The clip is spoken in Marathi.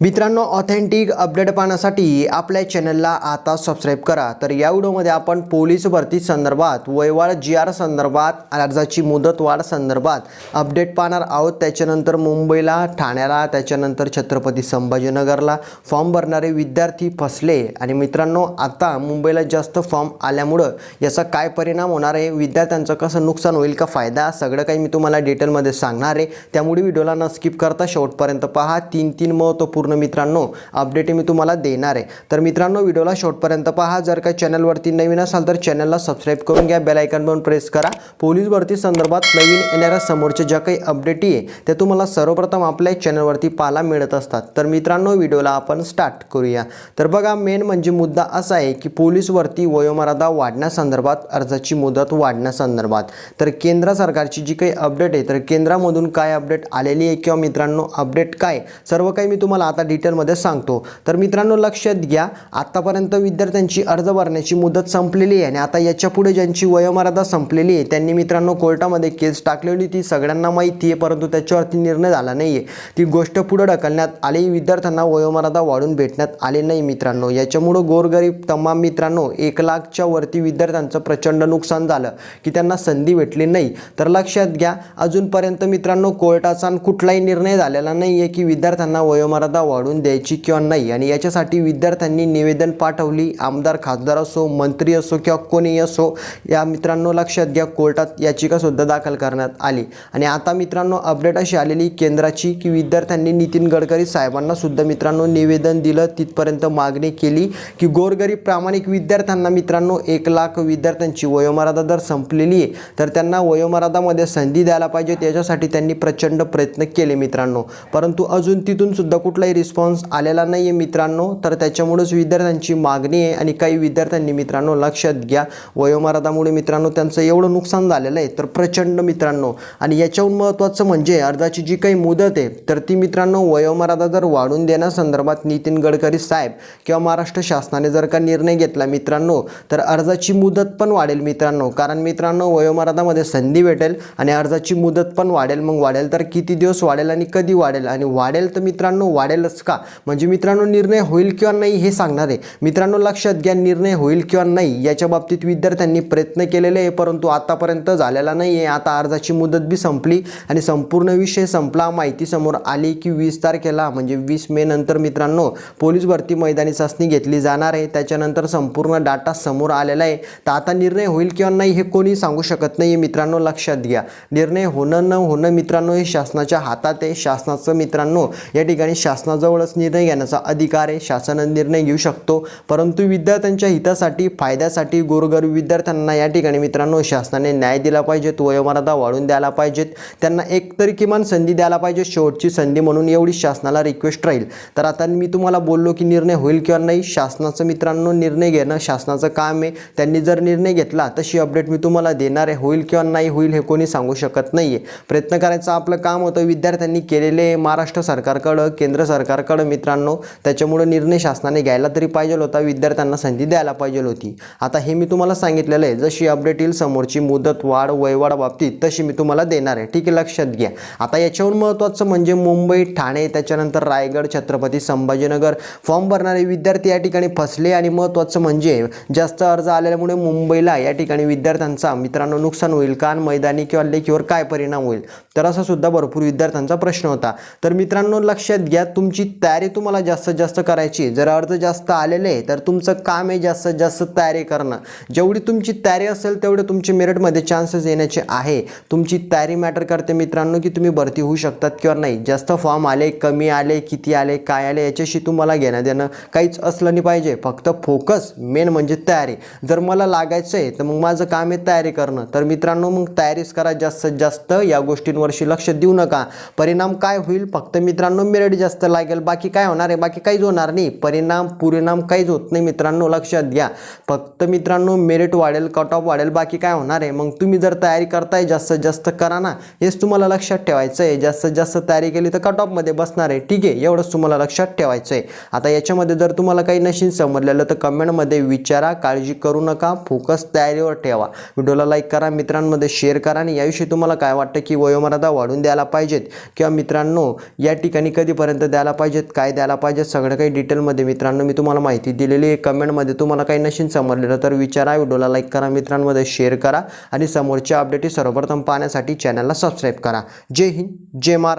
मित्रांनो ऑथेंटिक अपडेट पाहण्यासाठी आपल्या चॅनलला आता सबस्क्राईब करा. तर या व्हिडिओमध्ये आपण पोलीस भरती संदर्भात वयवाढ जी आर संदर्भात अर्जाची मुदतवाढ संदर्भात अपडेट पाहणार आहोत. त्याच्यानंतर मुंबईला ठाण्याला त्याच्यानंतर छत्रपती संभाजीनगरला फॉर्म भरणारे विद्यार्थी फसले. आणि मित्रांनो आता मुंबईला जास्त फॉर्म आल्यामुळं याचा काय परिणाम होणार आहे विद्यार्थ्यांचं कसं नुकसान होईल का फायदा? सगळं काही मी तुम्हाला डिटेलमध्ये सांगणार आहे. त्यामुळे व्हिडिओला न स्किप करता शेवटपर्यंत पहा. तीन तीन महत्त्वपूर्ण मित्रांनो अपडेट मी तुम्हाला देणार आहे. तर मित्रांनो व्हिडिओला शेवटपर्यंत पहा. जर का चॅनलवरती नवीन असाल तर चॅनलला सबस्क्राईब करून घ्या. बेल पण प्रेस करा. पोलीस भरती संदर्भात नवीन येणाऱ्या समोरच्या ज्या काही अपडेटी आहे त्या तुम्हाला सर्वप्रथम आपल्या चॅनलवरती पाहायला मिळत असतात. तर मित्रांनो व्हिडिओला आपण स्टार्ट करूया. तर बघा मेन म्हणजे मुद्दा असा आहे की पोलीस भरती वयोमर्यादा वाढण्यासंदर्भात अर्जाची मुदत वाढण्यासंदर्भात. तर केंद्र सरकारची जी काही अपडेट आहे तर केंद्रामधून काय अपडेट आलेली आहे किंवा मित्रांनो अपडेट काय? सर्व काही मी तुम्हाला आता डिटेलमध्ये सांगतो. तर मित्रांनो लक्षात घ्या आत्तापर्यंत विद्यार्थ्यांची अर्ज भरण्याची मुदत संपलेली आहे आणि आता याच्यापुढे ज्यांची वयोमर्यादा संपलेली आहे त्यांनी मित्रांनो कोर्टामध्ये केस टाकलेली ती सगळ्यांना माहिती आहे परंतु त्याच्यावरती निर्णय झाला नाही आहे ती गोष्ट पुढे ढकलण्यात आली. विद्यार्थ्यांना वयोमर्यादा वाढून भेटण्यात आले नाही मित्रांनो. याच्यामुळं गोरगरीब तमाम मित्रांनो एक लाखच्या वरती विद्यार्थ्यांचं प्रचंड नुकसान झालं की त्यांना संधी भेटली नाही. तर लक्षात घ्या अजूनपर्यंत मित्रांनो कोर्टाचा कुठलाही निर्णय झालेला नाही आहे की विद्यार्थ्यांना वयोमर्यादा वाढून द्यायची किंवा नाही आणि याच्यासाठी विद्यार्थ्यांनी निवेदन पाठवली. आमदार खासदार असो मंत्री असो किंवा कोणी असो या मित्रांनो लक्षात घ्या कोर्टात याचिकासुद्धा दाखल करण्यात आली. आणि आता मित्रांनो अपडेट अशी आलेली केंद्राची की विद्यार्थ्यांनी नितीन गडकरी साहेबांना सुद्धा मित्रांनो निवेदन दिलं. तिथपर्यंत मागणी केली की गोरगरीब प्रामाणिक विद्यार्थ्यांना मित्रांनो एक लाख विद्यार्थ्यांची वयोमर्यादा जर संपलेली आहे. तर त्यांना वयोमर्यादामध्ये संधी द्यायला पाहिजे. त्याच्यासाठी त्यांनी प्रचंड प्रयत्न केले मित्रांनो. परंतु अजून तिथून सुद्धा कुठलाही रिस्पॉन्स आलेला नाही आहे मित्रांनो तर त्याच्यामुळेच विद्यार्थ्यांची मागणी आहे आणि काही विद्यार्थ्यांनी मित्रांनो लक्षात घ्या वयोमर्यादामुळे मित्रांनो त्यांचं एवढं नुकसान झालेलं आहे तर प्रचंड मित्रांनो. आणि याच्याहून महत्त्वाचं म्हणजे अर्जाची जी काही मुदत आहे तर ती मित्रांनो वयोमर्यादा जर वाढून देण्यासंदर्भात नितीन गडकरी साहेब किंवा महाराष्ट्र शासनाने जर का निर्णय घेतला मित्रांनो तर अर्जाची मुदत पण वाढेल मित्रांनो. कारण मित्रांनो वयोमर्यादामध्ये संधी भेटेल आणि अर्जाची मुदत पण वाढेल. मग वाढेल तर किती दिवस वाढेल आणि कधी वाढेल? आणि वाढेल तर मित्रांनो वाढेल वाढेलच का? म्हणजे मित्रांनो निर्णय होईल किंवा नाही हे सांगणार आहे. मित्रांनो लक्षात घ्या निर्णय होईल किंवा नाही याच्या बाबतीत विद्यार्थ्यांनी प्रयत्न केलेले आहे परंतु आतापर्यंत झालेला नाही आहे. आता अर्जाची मुदत बी संपली आणि संपूर्ण विषय संपला. माहिती समोर आली की वीस तारखेला म्हणजे वीस मे नंतर मित्रांनो पोलीस भरती मैदानी चाचणी घेतली जाणार आहे. त्याच्यानंतर संपूर्ण डाटा समोर आलेला आहे. तर आता निर्णय होईल किंवा नाही हे कोणी सांगू शकत नाही मित्रांनो लक्षात घ्या. निर्णय होणं न होणं मित्रांनो हे शासनाच्या हातात आहे. शासनाचं मित्रांनो या ठिकाणी शासना शासनाजवळच निर्णय घेण्याचा अधिकार आहे. शासन निर्णय घेऊ शकतो. परंतु विद्यार्थ्यांच्या हितासाठी फायद्यासाठी गोरगरीब विद्यार्थ्यांना या ठिकाणी मित्रांनो शासनाने न्याय दिला पाहिजेत वयोमर्यादा वाढून द्यायला पाहिजेत. त्यांना एक तरी किमान संधी द्यायला पाहिजे शेवटची संधी म्हणून एवढी शासनाला रिक्वेस्ट राहील. तर आता मी तुम्हाला बोललो की निर्णय होईल किंवा नाही शासनाचं मित्रांनो निर्णय घेणं शासनाचं काम आहे. त्यांनी जर निर्णय घेतला तशी अपडेट मी तुम्हाला देणार आहे. होईल किंवा नाही होईल हे कोणी सांगू शकत नाही आहे प्रयत्न करायचं आपलं काम होतं. विद्यार्थ्यांनी केलेले महाराष्ट्र सरकारकडं केंद्र सरकार सरकारकडं मित्रांनो त्याच्यामुळं निर्णय शासनाने घ्यायला तरी पाहिजे होता विद्यार्थ्यांना संधी द्यायला पाहिजे होती. आता हे मी तुम्हाला सांगितलेलं आहे जशी अपडेट येईल समोरची मुदत वाढ वयवाढ बाबतीत तशी मी तुम्हाला देणार आहे. ठीक आहे लक्षात घ्या. आता याच्याहून महत्त्वाचं म्हणजे मुंबई ठाणे त्याच्यानंतर रायगड छत्रपती संभाजीनगर फॉर्म भरणारे विद्यार्थी या ठिकाणी फसले आणि महत्त्वाचं म्हणजे जास्त अर्ज आल्यामुळे मुंबईला या ठिकाणी विद्यार्थ्यांचा मित्रांनो नुकसान होईल. कान मैदानी किंवा लेखीवर काय परिणाम होईल? तर असा सुद्धा भरपूर विद्यार्थ्यांचा प्रश्न होता. तर मित्रांनो लक्षात घ्या तुम्ही तुमची तयारी तुम्हाला जास्तीत जास्त करायची जर अर्ज जास्त आलेले तर तुमचं काम आहे जास्तीत जास्त तयारी करणं. जेवढी तुमची तयारी असेल तेवढे तुमचे मेरिटमध्ये चान्सेस येण्याचे आहे. तुमची तयारी मॅटर करते मित्रांनो की तुम्ही भरती होऊ शकतात किंवा नाही. जास्त फॉर्म आले कमी आले किती आले काय आले याच्याशी तुम्हाला घेणं देणं काहीच असलं नाही पाहिजे. फक्त फोकस मेन म्हणजे तयारी. जर मला लागायचं आहे तर मग माझं काम आहे तयारी करणं. तर मित्रांनो मग तयारीच करा जास्तीत जास्त. या गोष्टींवरशी लक्ष देऊ नका. परिणाम काय होईल? फक्त मित्रांनो मेरिट जास्त लागेल. बाकी काय होणार आहे? बाकी काहीच होणार नाही. परिणाम परिणाम काहीच होत नाही मित्रांनो. लक्षात घ्या. फक्त मित्रांनो मेरिट वाढेल कट ऑफ वाढेल. बाकी काय होणार आहे? मग तुम्ही जर तयारी करताय जास्तीत जास्त करा ना. हेच तुम्हाला लक्षात ठेवायचं आहे. जास्तीत जास्त तयारी केली तर कट ऑफमध्ये बसणार आहे. ठीक आहे. एवढंच तुम्हाला लक्षात ठेवायचं आहे. आता याच्यामध्ये जर तुम्हाला काही नशीन समजलेलं तर कमेंटमध्ये विचारा. काळजी करू नका. फोकस तयारीवर ठेवा. व्हिडिओला लाईक करा. मित्रांमध्ये शेअर करा आणि याविषयी तुम्हाला काय वाटतं की वयोमर्यादा वाढून द्यायला पाहिजेत? किंवा मित्रांनो या ठिकाणी कधीपर्यंत द्यायला द्यायला पाहिजेत काय द्यायला पाहिजेत सगळं काही डिटेलमध्ये मित्रांनो मी तुम्हाला माहिती दिलेली आहे. कमेंटमध्ये तुम्हाला काही नशीन समजलेलं तर विचारा व्हिडिओला लाईक करा मित्रांमध्ये शेअर करा आणि समोरच्या अपडेटी सर्वप्रथम पाहण्यासाठी चॅनलला सबस्क्राईब करा. जय हिंद जय महाराष्ट्र.